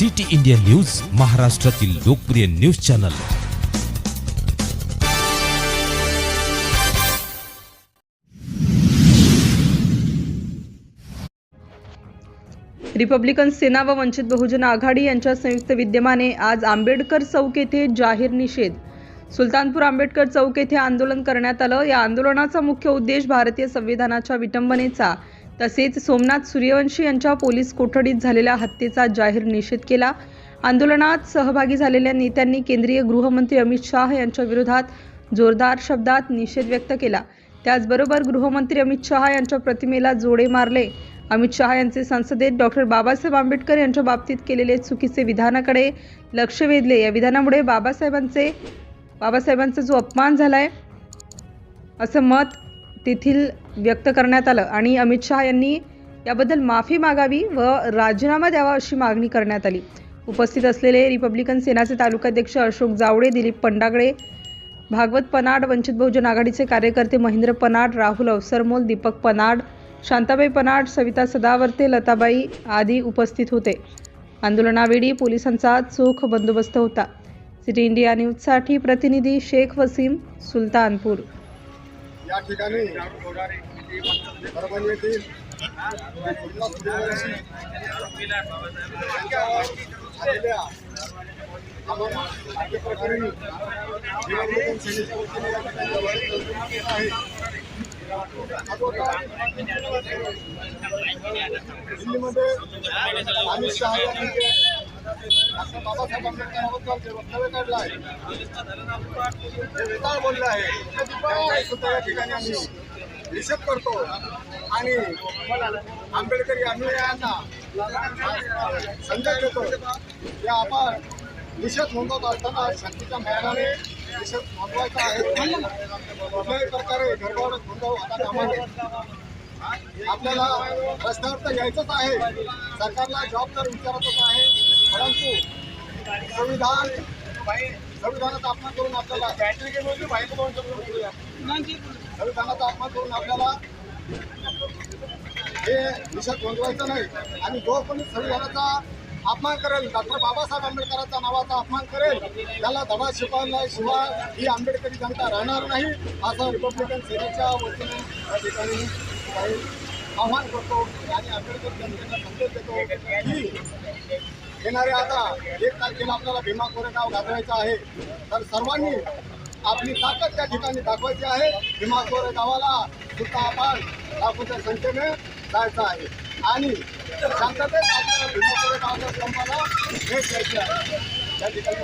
City India news महाराष्ट्रातील लोकप्रिय news channel. Republican सेना व वंचित बहुजन आघाडी यांच्या संयुक्त विद्यमाने आज आंबेडकर चौक येथे जाहीर निषेध. सुलतानपूर आंबेडकर चौक येथे आंदोलन करण्यात आलं. या आंदोलनाचा मुख्य उद्देश भारतीय संविधानाच्या विटंबनेचा तसेच सोमनाथ सूर्यवंशी यांच्या पोलीस कोठडीत झालेल्या हत्येचा जाहीर निषेध केला. आंदोलनात सहभागी झालेल्या नेत्यांनी केंद्रीय गृहमंत्री अमित शाह यांच्या विरोधात जोरदार शब्दात निषेध व्यक्त केला. त्याचबरोबर गृहमंत्री अमित शहा यांच्या प्रतिमेला जोडे मारले. अमित शहा यांचे संसदेत डॉक्टर बाबासाहेब आंबेडकर यांच्या बाबतीत केलेले चुकीचे विधानाकडे लक्ष वेधले. या विधानामुळे बाबासाहेबांचे बाबासाहेबांचा जो अपमान झाला आहे असं मत तेथील व्यक्त करण्यात आलं. आणि अमित शहा यांनी याबद्दल माफी मागावी व राजीनामा द्यावा अशी मागणी करण्यात आली. उपस्थित असलेले रिपब्लिकन सेनाचे तालुकाध्यक्ष अशोक जावडे दिलीप पंडागळे भागवत पनाड वंचित बहुजन आघाडीचे कार्यकर्ते महेंद्र पनाड राहुल अवसरमोल दीपक पनाड शांताबाई पनाड सविता सदावर्ते लताबाई आदी उपस्थित होते. आंदोलनावेळी पोलिसांचा चोख बंदोबस्त होता. सिटी इंडिया न्यूजसाठी प्रतिनिधी शेख वसीम सुलतानपूर. या ठिकाणी परभणी येथील जिल्हा सूर्यवंशी यांच्यावर झालेल्या आम्हाला हत्येप्रकरणी रिपब्लिकन सेनेच्या वतीने या ठिकाणी आवाज उठवण्यात आहे. दिल्लीमध्ये अमित शहा यांनी जे डॉक्टर बाबासाहेब आंबेडकरांबद्दल जे वक्तव्य काढलं आहे ते वेताळ बोलले आहे त्याचा सुद्धा या ठिकाणी आम्ही निषेध करतो. आणि आंबेडकरी अनुयायांना संदेश देतो. की आपण निषेध नोंदवत असताना शक्तीच्या मैदानाने निषेध नोंदवायचा आहे. कुठल्याही प्रकारे गडबड गोंधळ होता कामा नये आपल्याला रस्त्यावर तर यायचंच आहे. सरकारला जॉब तर विचारतच आहे. परंतु संविधान संविधानाचा अपमान करून आपल्याला संविधानाचा अपमान करून आपल्याला हे निषेध नोंदवायचं नाही. आणि जो कोणी संविधानाचा अपमान करेल डॉक्टर बाबासाहेब आंबेडकरांचा नावाचा अपमान करेल त्याला धडा शिकवल्याशिवाय ही आंबेडकरी जनता राहणार नाही असं रिपब्लिकन सेनेच्या वतीने या ठिकाणी काही आव्हान करतो आणि आंबेडकर जनतेला संदेश देतो की येणाऱ्या आता एक तारखेला आपल्याला भीमा कोरेगाव गाजवायचं आहे. तर सर्वांनी आपली ताकद त्या ठिकाणी दाखवायची आहे. भीमा गावाला सुद्धा आपण लाखोच्या संख्येने जायचं आहे. आणि शांततेत आपल्याला भीमा कोरेगावच्या स्तंभाला भेट द्यायची आहे. त्या ठिकाणी